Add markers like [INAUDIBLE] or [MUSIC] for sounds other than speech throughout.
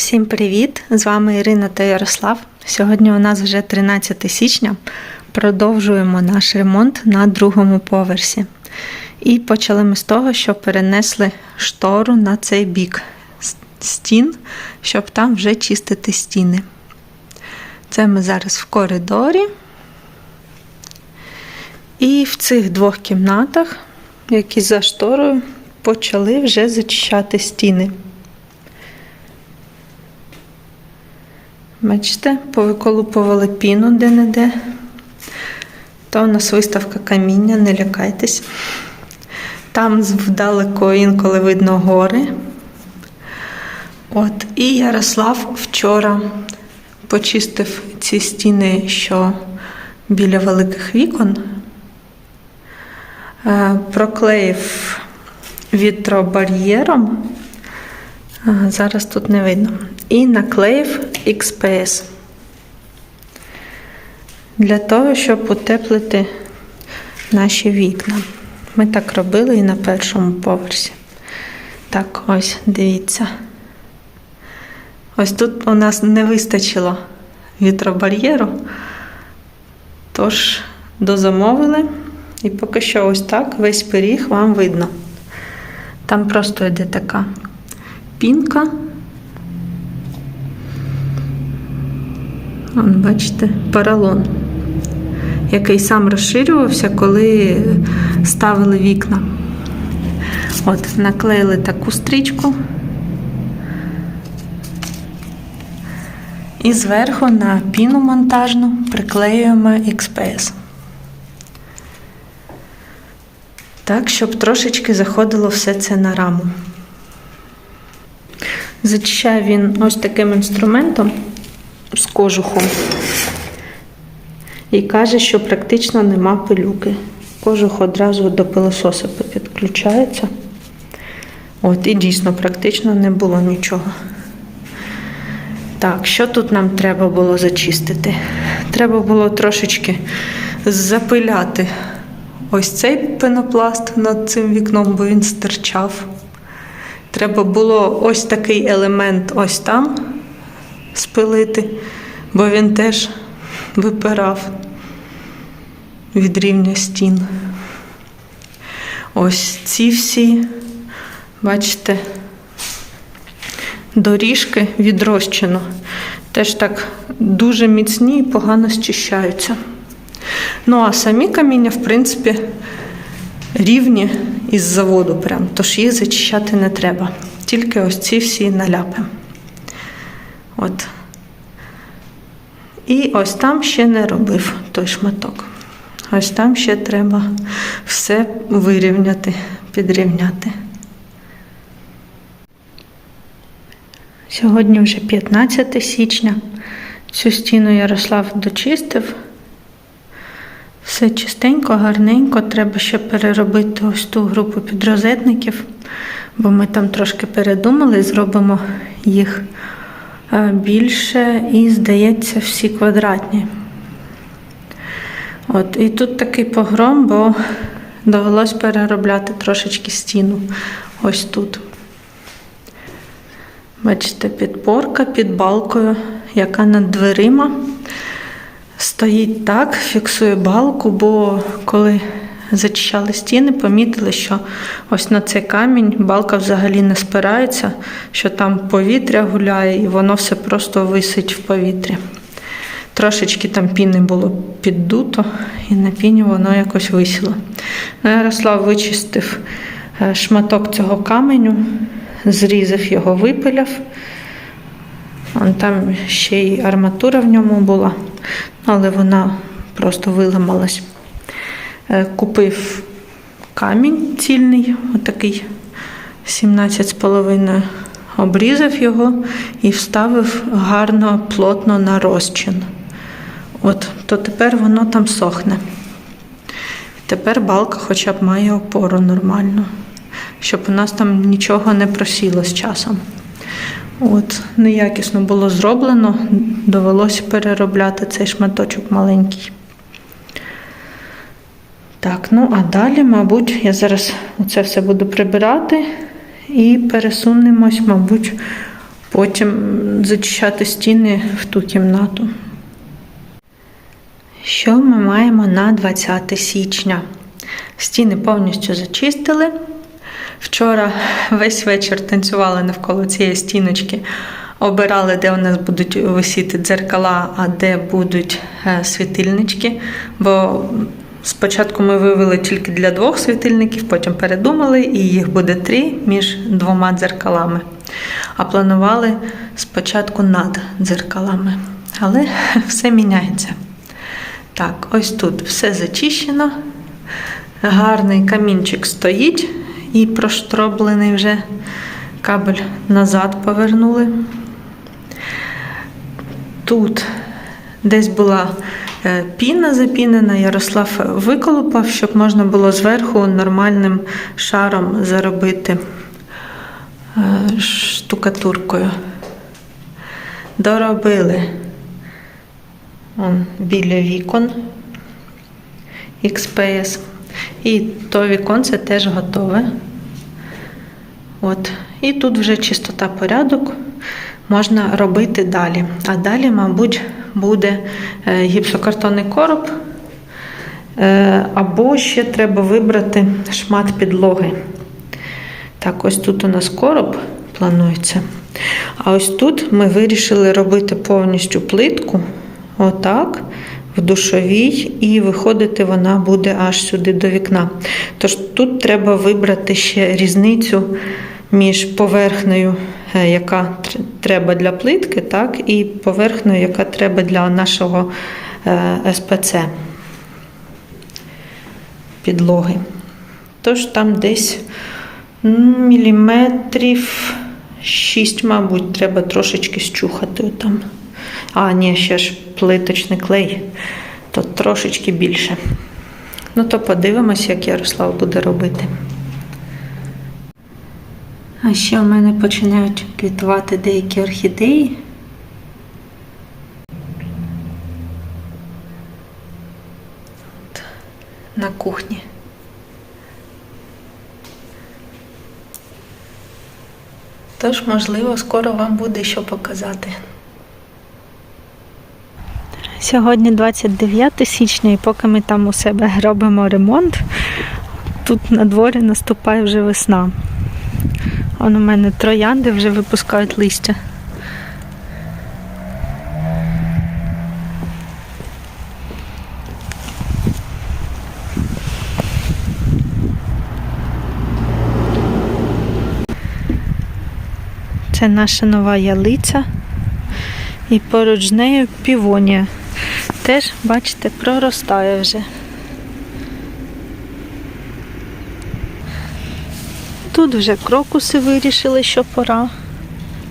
Всім привіт! З вами Ірина та Ярослав. Сьогодні у нас вже 13 січня. Продовжуємо наш ремонт на другому поверсі. І почали ми з того, що перенесли штору на цей бік стін, щоб там вже чистити стіни. Це ми зараз в коридорі. І в цих двох кімнатах, які за шторою, почали вже зачищати стіни. Бачите, повиколупували піну де-не-де. То у нас виставка каміння, не лякайтесь. Там вдалеко інколи видно гори. От, і Ярослав вчора почистив ці стіни, що біля великих вікон, е, проклеїв вітробар'єром. Ага, Зараз тут не видно. І наклеїв XPS. Для того, щоб утеплити наші вікна. Ми так робили і на першому поверсі. Так, ось, дивіться. Ось тут у нас не вистачило вітробар'єру. Тож дозамовили. І поки що ось так весь пиріг вам видно. Там просто йде така пінка. Вон, бачите, поролон, який сам розширювався, коли ставили вікна. От, наклеїли таку стрічку. І зверху на піну монтажну приклеюємо XPS. Так, щоб трошечки заходило все це на раму. Зачищає він ось таким інструментом з кожухом. І каже, що практично нема пилюки. Кожух одразу до пилососа підключається. От, і дійсно, практично не було нічого. Так, що тут нам треба було зачистити? Треба було трошечки запиляти ось цей пенопласт над цим вікном, бо він стирчав. Треба було ось такий елемент ось там спилити, бо він теж випирав від рівня стін. Ось ці всі, бачите, доріжки від розчину. Теж так дуже міцні і погано зчищаються. Ну, а самі каміння, в принципі, рівні із заводу прям, тож їх зачищати не треба. Тільки ось ці всі наляпи. От. І ось там ще не робив той шматок. Ось там ще треба все вирівняти, підрівняти. Сьогодні вже 15 січня. Цю стіну Ярослав дочистив. Все чистенько, гарненько. Треба ще переробити ось ту групу підрозетників, бо ми там трошки передумали, зробимо їх більше і, здається, всі квадратні. От, і тут такий погром, бо довелось переробляти трошечки стіну ось тут. Бачите, підпорка під балкою, яка над дверима. Стоїть так, фіксує балку, бо коли зачищали стіни, помітили, що ось на цей камінь балка взагалі не спирається, що там повітря гуляє і воно все просто висить в повітрі. Трошечки там піни було піддуто, і на піні воно якось висіло. Ну, Ярослав вичистив е, шматок цього каменю, зрізав його, випиляв. Вон там ще й арматура в ньому була, але вона просто виламалась. Е, Купив камінь цільний, отакий 17,5, обрізав його і вставив гарно, плотно на розчин. От, то тепер воно там сохне. Тепер балка хоча б має опору нормальну, щоб у нас там нічого не просіло з часом. От, неякісно було зроблено, довелося переробляти цей шматочок маленький. Так, ну а далі, мабуть, я зараз це все буду прибирати і пересунемось, мабуть, потім зачищати стіни в ту кімнату. Що ми маємо на 20 січня? Стіни повністю зачистили. Вчора весь вечір танцювали навколо цієї стіночки, обирали, де у нас будуть висіти дзеркала, а де будуть е, світильнички. Бо спочатку ми вивели тільки для двох світильників, потім передумали, і їх буде три між двома дзеркалами. А планували спочатку над дзеркалами. Але [LAUGHS] все міняється. Так, ось тут все зачищено. Гарний камінчик стоїть і проштроблений вже кабель назад повернули. Тут десь була піна запінена, Ярослав виколупав, щоб можна було зверху нормальним шаром заробити е, штукатуркою. Доробили Он, біля вікон XPS. І то віконце теж готове. От. І тут вже чистота порядок можна робити далі. А далі, мабуть, буде е, гіпсокартонний короб, е, або ще треба вибрати шмат підлоги. Так, ось тут у нас короб планується. А ось тут ми вирішили робити повністю плитку. Отак в душовій, і виходити вона буде аж сюди до вікна. Тож тут треба вибрати ще різницю між поверхнею, яка треба для плитки, так, і поверхнею, яка треба для нашого е, СПЦ підлоги. Тож там десь міліметрів 6, мабуть, треба трошечки щухати там. А, ні, ще ж плиточний клей, то трошечки більше. Ну, то подивимось, як Ярослав буде робити. А ще в мене починають квітувати деякі орхідеї. От, На кухні. Тож, можливо, скоро вам буде що показати. Сьогодні 29 січня, і поки ми там у себе робимо ремонт, тут на дворі наступає вже весна. Вон у мене троянди вже випускають листя. Це наша нова ялиця. І поруч з нею півонія. Теж, бачите, проростає вже. Тут вже крокуси вирішили, що пора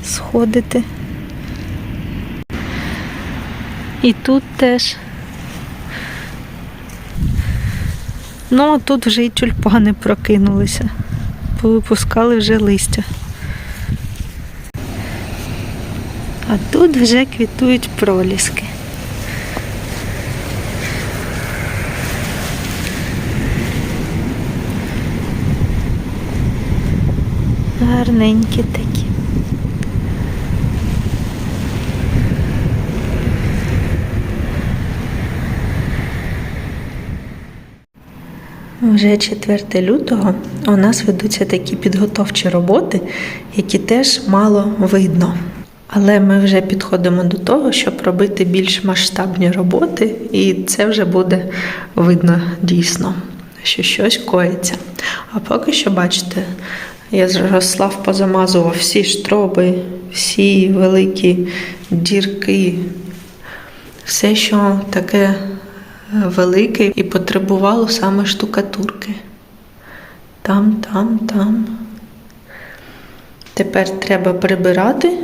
сходити. І тут теж. Ну, а тут вже і тюльпани прокинулися. Повипускали вже листя. А тут вже квітують проліски. Гарненькі такі. Вже 4 лютого у нас ведуться такі підготовчі роботи, які теж мало видно. Але ми вже підходимо до того, щоб робити більш масштабні роботи, і це вже буде видно дійсно, що щось коїться. А поки що, бачите, Ярослав позамазував всі штроби, всі великі дірки, все, що таке велике і потребувало саме штукатурки. Там, там, там. Тепер треба прибирати,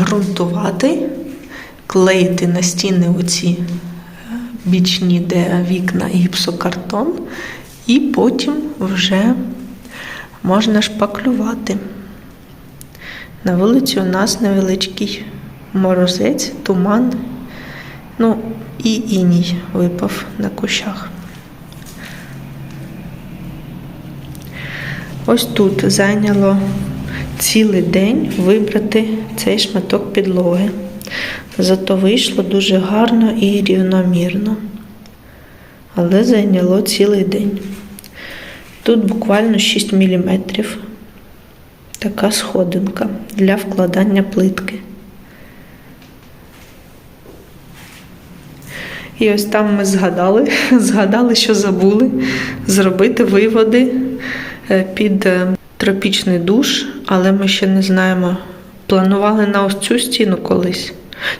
ґрунтувати, клеїти на стіни оці бічні, де вікна і гіпсокартон, і потім вже можна шпаклювати. На вулиці у нас невеличкий морозець, туман, ну і іній випав на кущах. Ось тут зайняло цілий день вибрати цей шматок підлоги. Зато вийшло дуже гарно і рівномірно. Але зайняло цілий день. Тут буквально 6 мм. Така сходинка для вкладання плитки. І ось там ми згадали, [LAUGHS] згадали, що забули зробити виводи е, під е, тропічний душ, але ми ще не знаємо. Планували на ось цю стіну колись.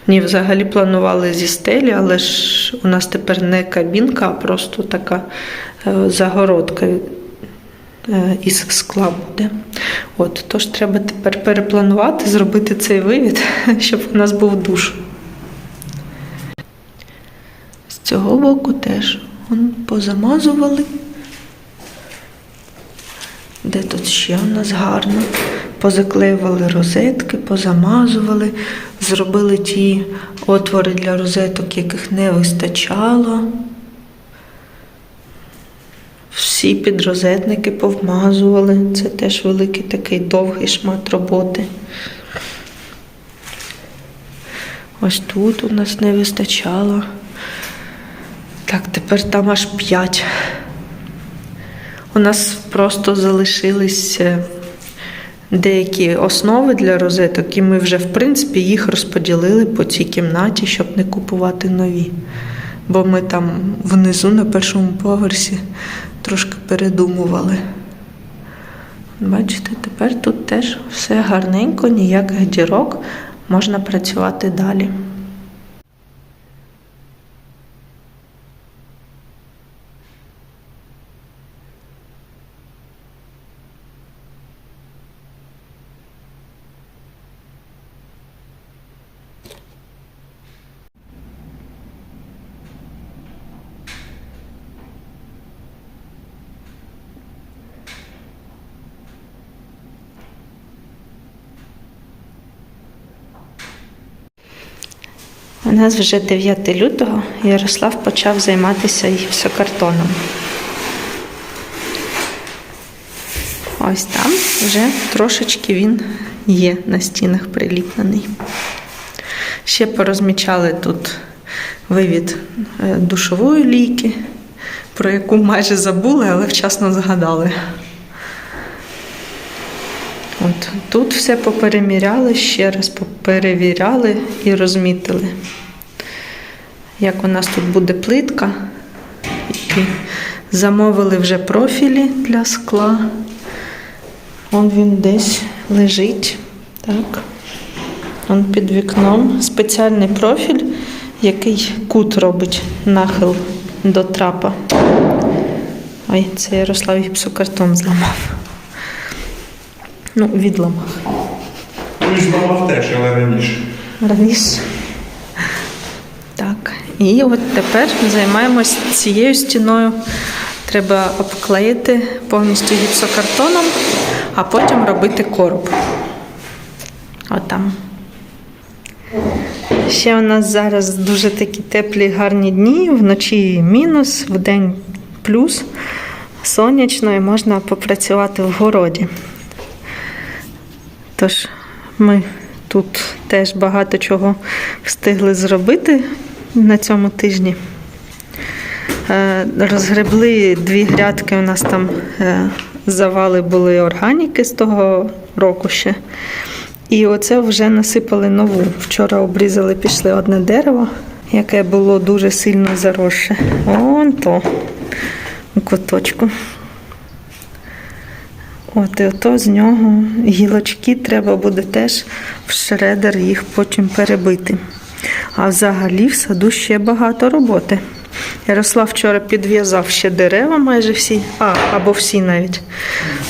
Ні, взагалі планували зі стелі, але ж у нас тепер не кабінка, а просто така е, загородка із скла буде. От, тож треба тепер перепланувати, зробити цей вивід, [LAUGHS] щоб у нас був душ. З цього боку теж он позамазували. Де тут ще у нас гарно? Позаклеювали розетки, позамазували, зробили ті отвори для розеток, яких не вистачало. Всі підрозетники повмазували. Це теж великий такий довгий шмат роботи. Ось тут у нас не вистачало. Так, тепер там аж 5. У нас просто залишились е, деякі основи для розеток, і ми вже, в принципі, їх розподілили по цій кімнаті, щоб не купувати нові. Бо ми там внизу на першому поверсі трошки передумували. Бачите, тепер тут теж все гарненько, ніяких дірок, можна працювати далі. Нас вже 9 лютого Ярослав почав займатися гіпсокартоном. Ось там вже трошечки він є на стінах приліплений. Ще порозмічали тут вивід е, душової лійки, про яку майже забули, але вчасно згадали. От тут все попереміряли, ще раз поперевіряли і розмітили. Як у нас тут буде плитка. І замовили вже профілі для скла. Он він десь лежить. Так. Он під вікном. Спеціальний профіль, який кут робить нахил до трапа. Ой, це Ярослав гіпсокартон зламав. Ну, відламав. Він зламав теж, але раніше. Раніше. І от тепер займаємось цією стіною. Треба обклеїти повністю гіпсокартоном, а потім робити короб. Отам. Ще у нас зараз дуже такі теплі гарні дні, вночі мінус, вдень плюс, сонячно і можна попрацювати в городі. Тож ми тут теж багато чого встигли зробити на цьому тижні. Е, Розгребли дві грядки, у нас там е, завали були органіки з того року ще. І оце вже насипали нову. Вчора обрізали, пішли одне дерево, яке було дуже сильно заросше. Вон то у куточку. От і ото з нього гілочки треба буде теж в шредер їх потім перебити. А взагалі в саду ще багато роботи. Ярослав вчора підв'язав ще дерева майже всі, а, або всі навіть.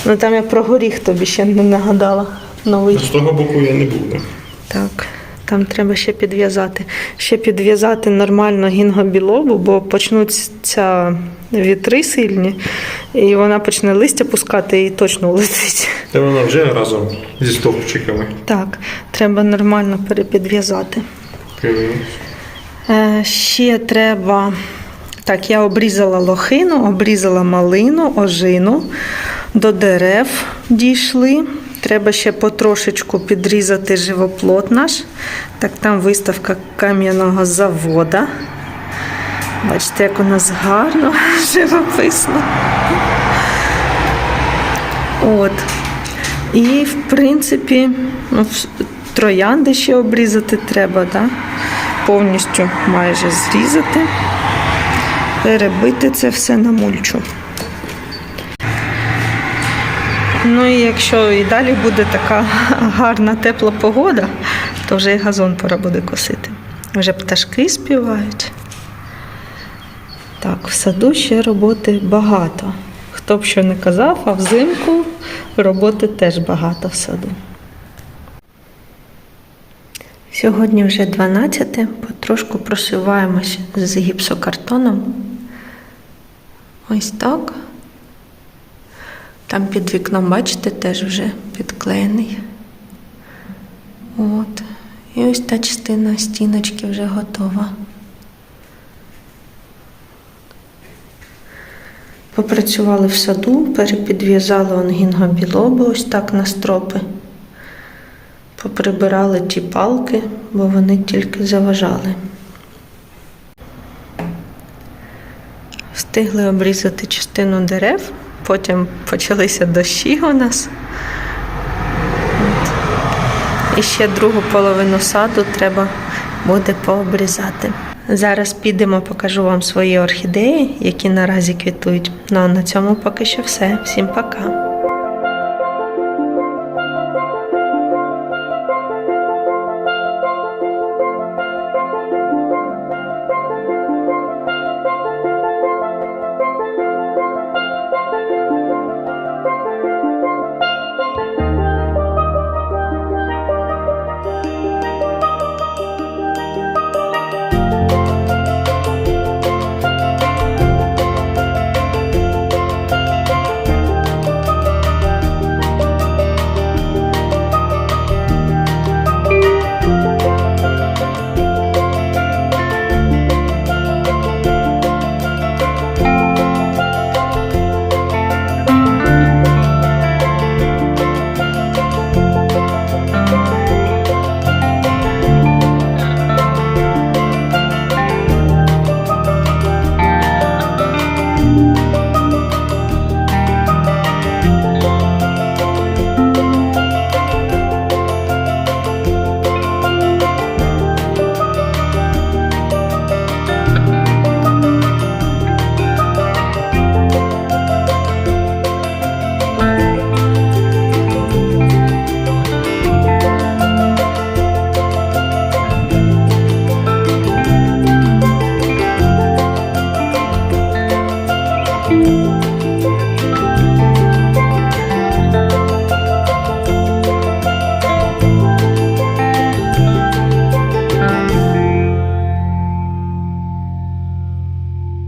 Ну там я про горіх тобі ще не нагадала. Новий. З того боку я не був. так. Так, там треба ще підв'язати. Ще підв'язати нормально гінгобілобу, бо почнуться вітри сильні, і вона почне листя пускати і точно улетить. Та вона вже разом зі стовпчиками. Так, треба нормально перепідв'язати. Е, ще треба. Так, я обрізала лохину, обрізала малину, ожину, до дерев дійшли. Треба ще потрошечку підрізати живоплот наш. Так там виставка кам'яного завода. Бачите, як у нас гарно, [LAUGHS] живописно. От. І, в принципі, ну, троянди ще обрізати треба, да? повністю майже зрізати, перебити це все на мульчу. Ну і якщо і далі буде така [LAUGHS] гарна тепла погода, то вже і газон пора буде косити. Вже пташки співають. Так, в саду ще роботи багато. Хто б що не казав, а взимку роботи теж багато в саду. Сьогодні вже 12, потрошку просуваємось з гіпсокартоном. Ось так. Там під вікном, бачите, теж вже підклеєний. От. І ось та частина стіночки вже готова. Попрацювали в саду, перепідв'язали он гінгобілоби ось так на стропи. Поприбирали ті палки, бо вони тільки заважали. Встигли обрізати частину дерев, потім почалися дощі у нас. І ще другу половину саду треба буде пообрізати. Зараз підемо, покажу вам свої орхідеї, які наразі квітують. Ну а на цьому поки що все. Всім пока.